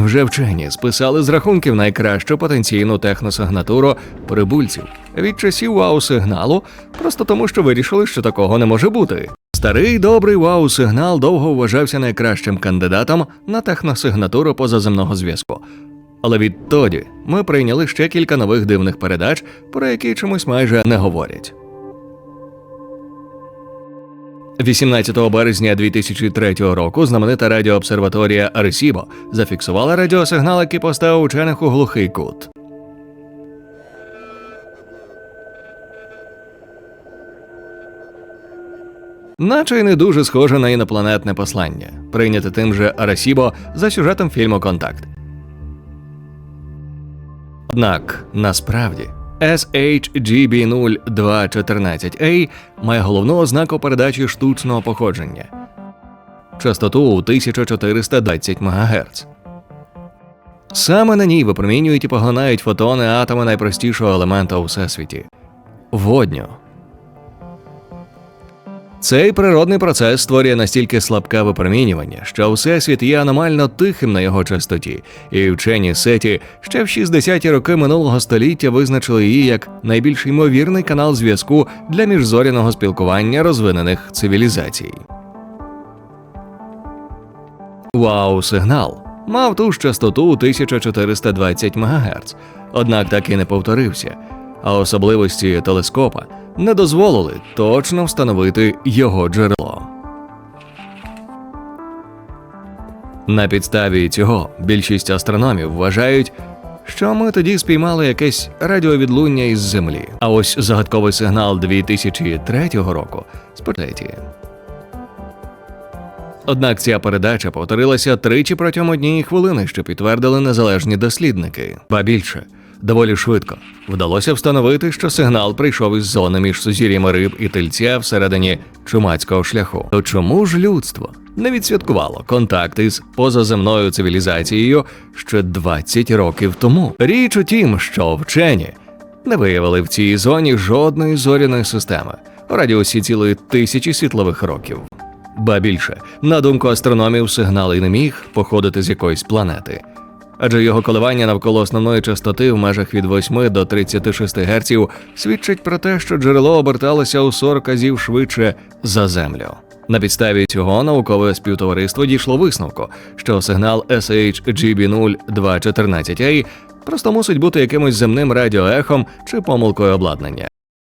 Невже вчені списали з рахунків найкращу потенційну техносигнатуру прибульців від часів вау-сигналу, просто тому, що вирішили, що такого не може бути. Старий добрий вау-сигнал довго вважався найкращим кандидатом на техносигнатуру позаземного зв'язку. Але відтоді ми прийняли ще кілька нових дивних передач, про які чомусь майже не говорять. 18 березня 2003 року знаменита радіообсерваторія Аресібо зафіксувала радіосигнал, який поставив учених у глухий кут. Наче й не дуже схоже на інопланетне послання, прийняте тим же Арасібо за сюжетом фільму Контакт. Однак насправді SHGB 0214A має головну ознаку передачі штучного походження частоту у 1420 МГц. Саме на ній випромінюють і поглинають фотони атоми найпростішого елемента у всесвіті водню. Цей природний процес створює настільки слабке випромінювання, що всесвіт є аномально тихим на його частоті, і вчені сеті ще в 60-ті роки минулого століття визначили її як найбільш ймовірний канал зв'язку для міжзоряного спілкування розвинених цивілізацій. Вау-сигнал мав ту ж частоту у 1420 МГц, однак так і не повторився, а особливості телескопа не дозволили точно встановити його джерело. На підставі цього більшість астрономів вважають, що ми тоді спіймали якесь радіовідлуння із Землі. А ось загадковий сигнал 2003 року з Однак ця передача повторилася тричі протягом однієї хвилини, що підтвердили незалежні дослідники. Ба більше, доволі швидко вдалося встановити, що сигнал прийшов із зони між сузір'ями риб і тельця всередині чумацького шляху. То чому ж людство не відсвяткувало контакт із позаземною цивілізацією ще 20 років тому? Річ у тім, що вчені не виявили в цій зоні жодної зоряної системи у радіусі цілої тисячі світлових років. Ба більше, на думку астрономів, сигнал і не міг походити з якоїсь планети. Адже його коливання навколо основної частоти в межах від 8 до 36 Гц свідчить про те, що джерело оберталося у 40 разів швидше за Землю. На підставі цього наукове співтовариство дійшло висновку, що сигнал SHGB 0214A просто мусить бути якимось земним радіоехом чи помилкою обладнання.